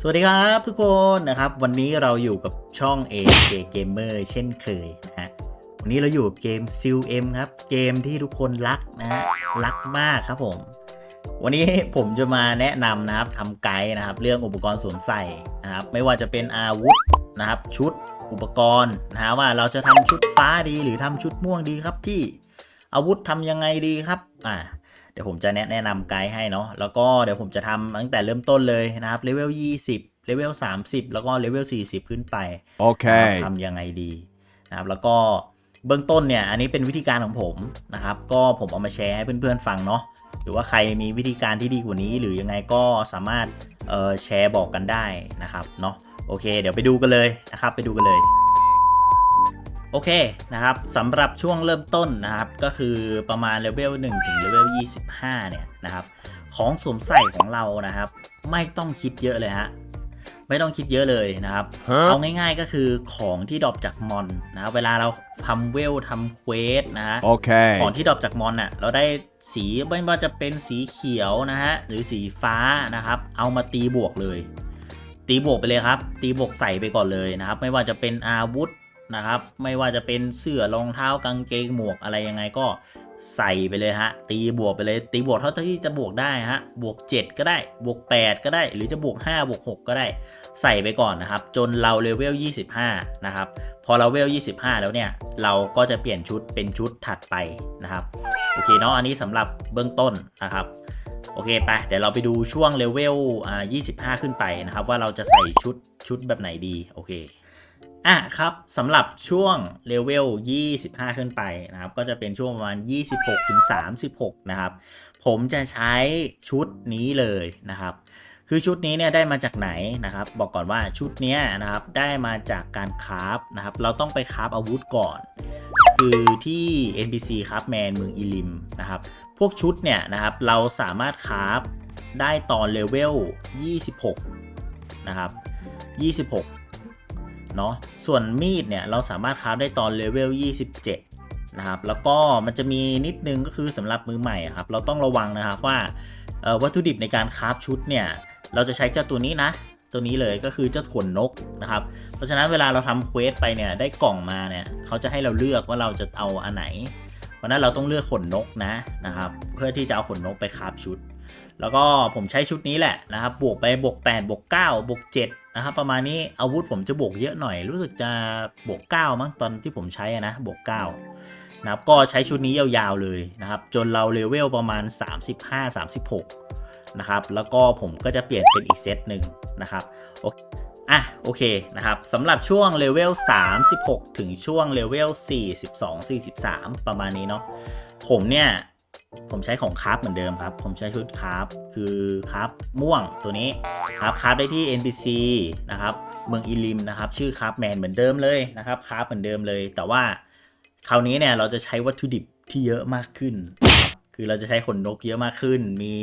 สวัสดีครับทุกคนนะครับ วันนี้เราอยู่กับช่อง AK Gamer เช่นเคยนะฮะวันนี้เราอยู่กับเกม s ิ l M ครับ เกมที่ทุกคนรักนะฮะรักมากครับผม วันนี้ผมจะมาแนะนำนะครับทำไกด์นะครับ เรื่องอุปกรณ์สวมใส่นะครับ ไม่ว่าจะเป็นอาวุธนะครับ ชุดอุปกรณ์นะฮะว่าเราจะทำชุดฟ้าดีหรือทำชุดม่วงดีครับพี่อาวุธทำยังไงดีครับอ่า ดี๋ยวผมจะแนะแนะนำไกด์ให้เนาะแล้วก็เดี๋ยวผมจะทำตั้งแต่เริ่มต้นเลยนะครับเลเวล20เลเวล30 แล้วก็เลเวล40 ขึ้นไป Okay. ทำยังไงดีนะครับแล้วก็เบื้องต้นเนี่ยอันนี้เป็นวิธีการของผมนะครับ ก็ผมเอามาแชร์ให้เพื่อนๆฟังเนาะหรือว่าใครมีวิธีการที่ดีกว่านี้ หรือยังไงก็สามารถเอ่อแชร์บอกกันได้นะครับเนาะโอเค เดี๋ยวไปดูกันเลยนะครับ ไปดูกันเลย โอเคนะครับสำหรับช่วงเริ่มต้นนะครับก็คือประมาณเลเวล1ถึงเลเวล25 เนี่ยนะครับของสวมใส่ของเรานะครับ ไม่ต้องคิดเยอะเลยฮะไม่ต้องคิดเยอะเลยนะครับ Huh? เอาง่ายๆก็คือของที่ดรอปจากมอนนะครับเวลาเราทำเวลทำเควสนะฮะ Okay. ของที่ดรอปจากมอนน่ะเราได้สีไม่ว่าจะเป็นสีเขียวนะฮะหรือสีฟ้านะครับ เอามาตีบวกเลย ตีบวกไปเลยครับ ตีบวกใส่ไปก่อนเลยนะครับ ไม่ว่าจะเป็นอาวุธ นะครับ ไม่ว่าจะเป็นเสื้อรองเท้ากางเกงหมวกอะไรยังไงก็ใส่ไปเลยฮะ ตีบวกไปเลย ตีบวกเท่าที่จะบวกได้ฮะ บวก 7 ก็ได้ บวก 8 ก็ได้ หรือจะบวก 5 บวก 6 ก็ได้ ใส่ไปก่อนนะครับ จนเราเลเวล 25 นะครับ พอเราเลเวล 25 แล้วเนี่ย เราก็จะเปลี่ยนชุดเป็นชุดถัดไปนะครับ โอเคเนาะ อันนี้สำหรับเบื้องต้นนะครับ โอเคไป เดี๋ยวเราไปดูช่วงเลเวลอ่า25 ขึ้นไปนะครับ ว่าเราจะใส่ชุดชุดแบบไหนดี โอเค อะครับสำหรับช่วงเลเวล 25 ขึ้นไปนะครับ ก็จะเป็นช่วงประมาณ 26 ถึง 36 นะครับ ผมจะใช้ชุดนี้เลยนะครับ คือชุดนี้เนี่ยได้มาจากไหนนะครับ บอกก่อนว่าชุดนี้นะครับได้มาจากการคราฟนะครับ เราต้องไปคราฟอาวุธก่อน คือที่ NPC ครับแมนเมืองอีลิมนะครับ พวกชุดเนี่ยนะครับเราสามารถคราฟได้ตอนเลเวล 26 นะครับ 26 เนาะส่วนมีดเนี่ยเราสามารถคราฟได้ตอนเลเวล 27 นะครับแล้วก็มันจะมีนิดนึงก็คือสำหรับมือใหม่ครับเราต้องระวังนะครับว่าวัตถุดิบในการคราฟชุดเนี่ยเราจะใช้เจ้าตัวนี้นะตัวนี้เลยก็คือเจ้าขนนกนะครับ เพราะฉะนั้นเวลาเราทำเควสไปเนี่ยได้กล่องมาเนี่ยเขาจะให้เราเลือกว่าเราจะเอาอันไหน เพราะฉะนั้นเราต้องเลือกขนนกนะนะครับ เพื่อที่จะเอาขนนกไปคราฟชุด แล้วก็ผมใช้ชุดนี้แหละนะครับ บวกไปบวก8บวก9บวก7นะครับประมาณนี้อาวุธผมจะบวกเยอะหน่อย รู้สึกจะบวก9มั้งตอนที่ผมใช้นะบวก9นะครับก็ใช้ชุดนี้ยาวๆเลยนะครับ จนเราเลเวลประมาณ 35-36 นะครับ แล้วก็ผมก็จะเปลี่ยนเป็นอีกเซตหนึ่งนะครับโอเคอะโอเคนะครับสำหรับช่วงเลเวล 36 ถึงช่วงเลเวล 42 43 ประมาณนี้เนาะผมเนี่ย ผมใช้ของคาราฟเหมือนเดิมครับ ผมใช้ชุดคาราฟคือคาราฟม่วงตัวนี้ครับคาราฟได้ที่ NPC นะครับเมืองอีลิมนะครับชื่อคาราฟแมนเหมือนเดิมเลยนะครับคาราฟเหมือนเดิมเลย แต่ว่าคราวนี้เนี่ยเราจะใช้วัตถุดิบที่เยอะมากขึ้น คือเราจะใช้ขนนกเยอะมากขึ้น มี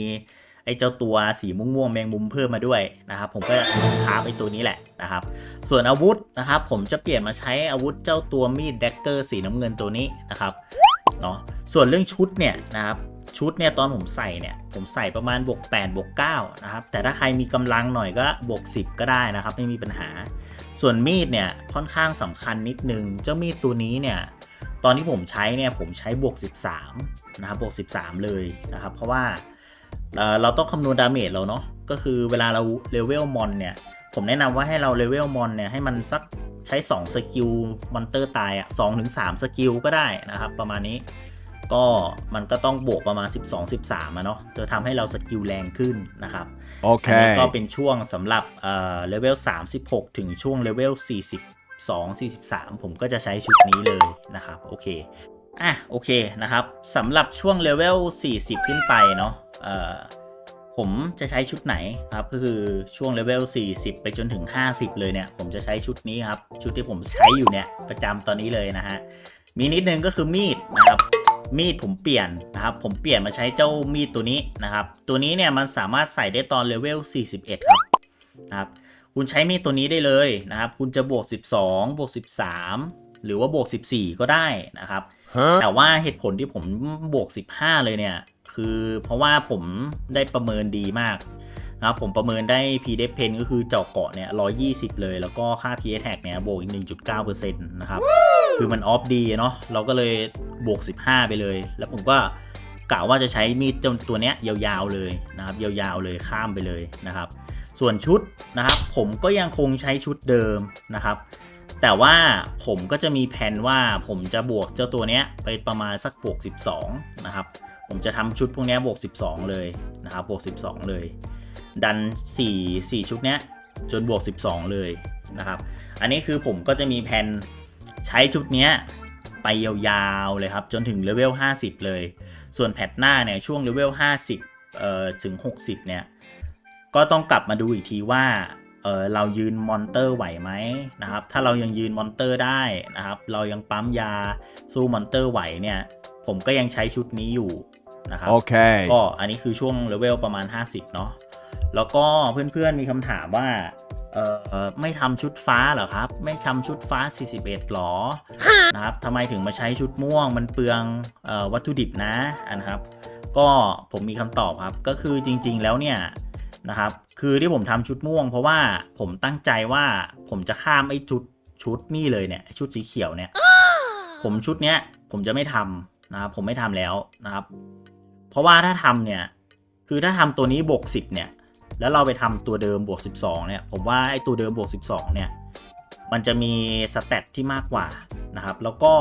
ไอ้เจ้าตัวสีม่วงๆแมงมุมเพิ่มมาด้วยนะครับ ผมก็คราฟไอ้ตัวนี้แหละนะครับ ส่วนอาวุธนะครับ ผมจะเปลี่ยนมาใช้อาวุธเจ้าตัวมีดแดกเกอร์สีน้ำเงินตัวนี้นะครับ เนาะส่วนเรื่องชุดเนี่ยนะครับชุดเนี่ยตอนผมใส่เนี่ยผมใส่ประมาณบวก8บวก9นะครับแต่ถ้าใครมีกำลังหน่อยก็บวก10 ก็ได้นะครับ ไม่มีปัญหา ส่วนมีดเนี่ยค่อนข้างสำคัญนิดนึง เจ้ามีดตัวนี้เนี่ยตอนที่ผมใช้เนี่ยผมใช้บวก13นะครับบวก13 เลยนะครับ เพราะว่าเราต้องคำนวณดาเมจเราเนาะก็คือเวลาเราเลเวลมอนเนี่ยผมแนะนำว่าให้เราเลเวลมอนเนี่ยให้มันสัก ใช้ 2 สกิลมอนเตอร์ตายอะ2ถึง3สกิลก็ได้นะครับ ประมาณนี้ก็มันก็ต้องบวกประมาณ 12 13อะเนาะจะทำให้เราสกิลแรงขึ้นนะครับอันนี้ Okay. ก็เป็นช่วงสำหรับเอ่อเลเวล36 ถึงช่วงเลเวล42 43 ผมก็จะใช้ชุดนี้เลยนะครับ โอเคอะโอเคนะครับสำหรับช่วงเลเวล40 ขึ้นไปเนาะเอ่อ ผมจะใช้ชุดไหนครับก็คือช่วงเลเวล 40 ไปจนถึง 50 เลยเนี่ย ผมจะใช้ชุดนี้ครับ ชุดที่ผมใช้อยู่เนี่ย ประจำตอนนี้เลยนะฮะ มีนิดนึงก็คือมีดนะครับมีดผมเปลี่ยนนะครับ ผมเปลี่ยนมาใช้เจ้ามีดตัวนี้นะครับ ตัวนี้เนี่ยมันสามารถใส่ได้ตอนเลเวล 41 ครับนะครับ คุณใช้มีดตัวนี้ได้เลยนะครับ คุณจะบวก 12 บวก 13 หรือว่าบวก 14 ก็ได้นะครับ Huh? แต่ว่าเหตุผลที่ผมบวก 15 เลยเนี่ย คือเพราะว่าผมได้ประเมินดีมากนะครับผมประเมินได้ p d e f pen ก็คือเจาะเกาะเนี่ย 120 เลย แล้วก็ค่า PS tag เนี่ย บวกอีก 1.9%นะครับ คือมันออฟดีเนาะ เราก็เลยบวก 15 ไปเลย แล้วผมก็กะว่าจะใช้มีดตัวเนี้ยยาวๆเลยนะครับ ยาวๆเลยข้ามไปเลยนะครับ ส่วนชุดนะครับ ผมก็ยังคงใช้ชุดเดิมนะครับ แต่ว่าผมก็จะมีแผนว่าผมจะบวกเจ้าตัวเนี้ยไปประมาณสักบวก 12 นะครับ ผมจะทำชุดพวกนี้บวก 12 เลยนะครับบวก 12 เลย ดัน 4 4 ชุดเนี้ยจนบวก 12 เลยนะครับ อันนี้คือผมก็จะมีแผนใช้ชุดเนี้ยไปยาวๆเลยครับ จนถึงเลเวล 50 เลย ส่วนแพทหน้าเนี่ยช่วงเลเวล 50เอ่อถึง 60 เนี่ย ก็ต้องกลับมาดูอีกทีว่าเออเรายืนมอนเตอร์ไหวไหมนะครับ ถ้าเรายังยืนมอนเตอร์ได้นะครับ เรายังปั๊มยาสู้มอนเตอร์ไหวเนี่ย ผมก็ยังใช้ชุดนี้อยู่ นะครับ Okay. ก็อันนี้คือช่วงเลเวลประมาณ 50 เนาะ แล้วก็เพื่อนๆมีคำถามว่าเออไม่ทำชุดฟ้าเหรอครับ ไม่ทำชุดฟ้า 41หรอนะครับทำไมถึงมาใช้ชุดม่วงมันเปลืองเออวัตถุดิบนะอันนะครับ ก็ผมมีคำตอบครับก็คือจริง ๆ แล้วเนี่ยนะครับ คือที่ผมทำชุดม่วง เพราะว่าผมตั้งใจว่าผมจะข้ามไอ้ชุดชุดนี่เลยเนี่ยชุดสีเขียวเนี่ย ผมชุดเนี้ยผมจะไม่ทำนะครับผมไม่ทำแล้วนะครับ เพราะว่าถ้าทำเนี่ย คือถ้าทำตัวนี้บวก10 เนี่ย แล้วเราไปทำตัวเดิมบวก12 เนี่ย ผมว่าไอ้ตัวเดิมบวก12 เนี่ย มันจะมีสเตตที่มากกว่านะครับ แล้วก็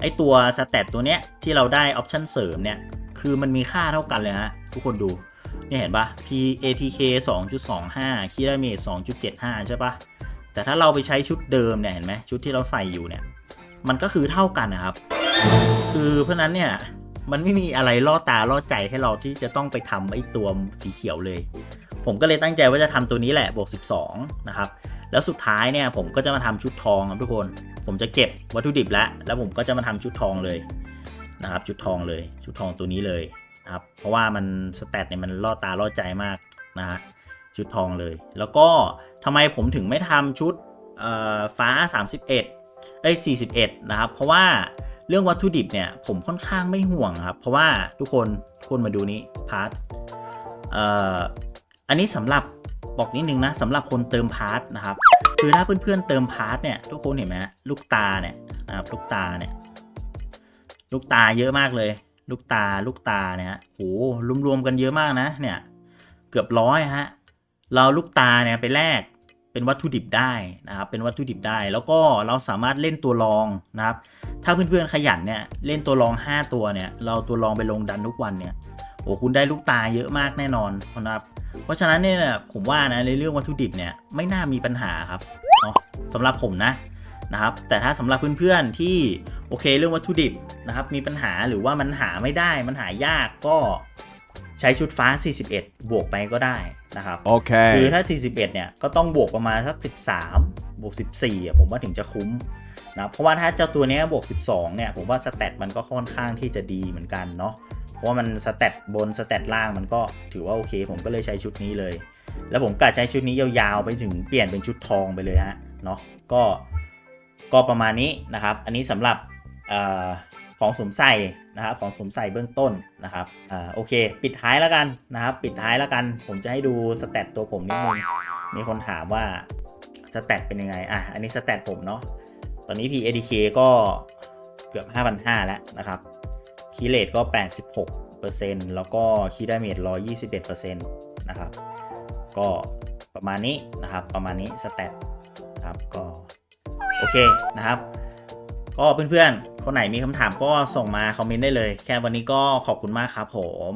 ไอ้ตัวสเตตตัวเนี้ยที่เราได้ออปชันเสริมเนี่ย คือมันมีค่าเท่ากันเลยฮะทุกคนดู นี่เห็นปะ PATK 2.25 k i l o m e t r 2.75 ใช่ปะแต่ถ้าเราไปใช้ชุดเดิมเนี่ยเห็นไหมชุดที่เราใส่อยู่เนี่ย มันก็คือเท่ากันนะครับ คือเพราะนั้นเนี่ย มันไม่มีอะไรล่อตาล่อใจให้เราที่จะต้องไปทำไอ้ตัวสีเขียวเลย ผมก็เลยตั้งใจว่าจะทำตัวนี้แหละบวก 12 นะครับ แล้วสุดท้ายเนี่ยผมก็จะมาทำชุดทองครับทุกคน ผมจะเก็บวัตถุดิบแล้ว แล้วผมก็จะมาทำชุดทองเลยนะครับ ชุดทองเลย ชุดทองตัวนี้เลยนะครับ เพราะว่ามันสแตทเนี่ยมันล่อตาล่อใจมากนะฮะชุดทองเลย แล้วก็ทำไมผมถึงไม่ทำชุดเอ่อฟ้า 31 เอ้ย 41 นะครับ เพราะว่า เรื่องวัตถุดิบเนี่ยผมค่อนข้างไม่ห่วงครับ เพราะว่าทุกคนทุกคนมาดูนี้พาร์ทเอ่ออันนี้สำหรับบอกนิดนึงนะสำหรับคนเติมพาร์ทนะครับคือถ้าเพื่อนๆเติมพาร์ทเนี่ยทุกคนเห็นไหมลูกตาเนี่ยนะครับลูกตาเนี่ยลูกตาเยอะมากเลย ลูกตาลูกตาเนี่ยฮะโหรวมๆกันเยอะมากนะเนี่ยเกือบร้อยฮะเราลูกตาเนี่ยไปแลกเป็นวัตถุดิบได้นะครับเป็นวัตถุดิบได้ แล้วก็เราสามารถเล่นตัวรองนะครับ ถ้าเพื่อนๆขยันเนี่ยเล่นตัวรอง 5 ตัวเนี่ย เราตัวรองไปลงดันทุกวันเนี่ยโอ้คุณได้ลูกตาเยอะมากแน่นอนนะครับ เพราะฉะนั้นเนี่ยผมว่านะในเรื่องวัตถุดิบเนี่ยไม่น่ามีปัญหาครับเนาะสำหรับผมนะนะครับ แต่ถ้าสำหรับเพื่อนๆที่โอเคเรื่องวัตถุดิบนะครับ มีปัญหาหรือว่ามันหาไม่ได้มันหายากก็ ใช้ชุดฟ้า 41 บวกไปก็ได้นะครับคือ Okay. ถ้า 41 เนี่ย ก็ต้องบวกประมาณสัก 13 บวก 14อะผมว่าถึงจะคุ้มนะเพราะว่าถ้าเจ้าตัวเนี้ยบวก 12 เนี่ย ผมว่าสเตตมันก็ค่อนข้างที่จะดีเหมือนกันเนาะ เพราะว่ามันสเตตบนสเตตล่างมันก็ถือว่าโอเค ผมก็เลยใช้ชุดนี้เลย แล้วผมกะใช้ชุดนี้ยาวๆไปถึงเปลี่ยนเป็นชุดทองไปเลยฮะ เนาะ ก็ ก็ประมาณนี้นะครับ อันนี้สำหรับเอ่อ ของสวมใส่นะครับของสวมใส่เบื้องต้นนะครับอ่าโอเค ปิดท้ายแล้วกันนะครับ ปิดท้ายแล้วกัน ผมจะให้ดูสเตตตัวผมนิดนึงมีคนถามว่าสเตตเป็นยังไงอะอันนี้สเตตผมเนาะตอนนี้ PADK ก็เกือบ 5,500 แล้วนะครับคีเลตก็ 86%แล้วก็คีดาเมจ121%นะครับ ก็ประมาณนี้นะครับ ประมาณนี้สเตตครับ ก็ โอเคนะครับ ก็เพื่อนๆ คนไหนมีคำถามก็ส่งมาคอมเมนต์ได้เลย แค่วันนี้ก็ขอบคุณมากครับผม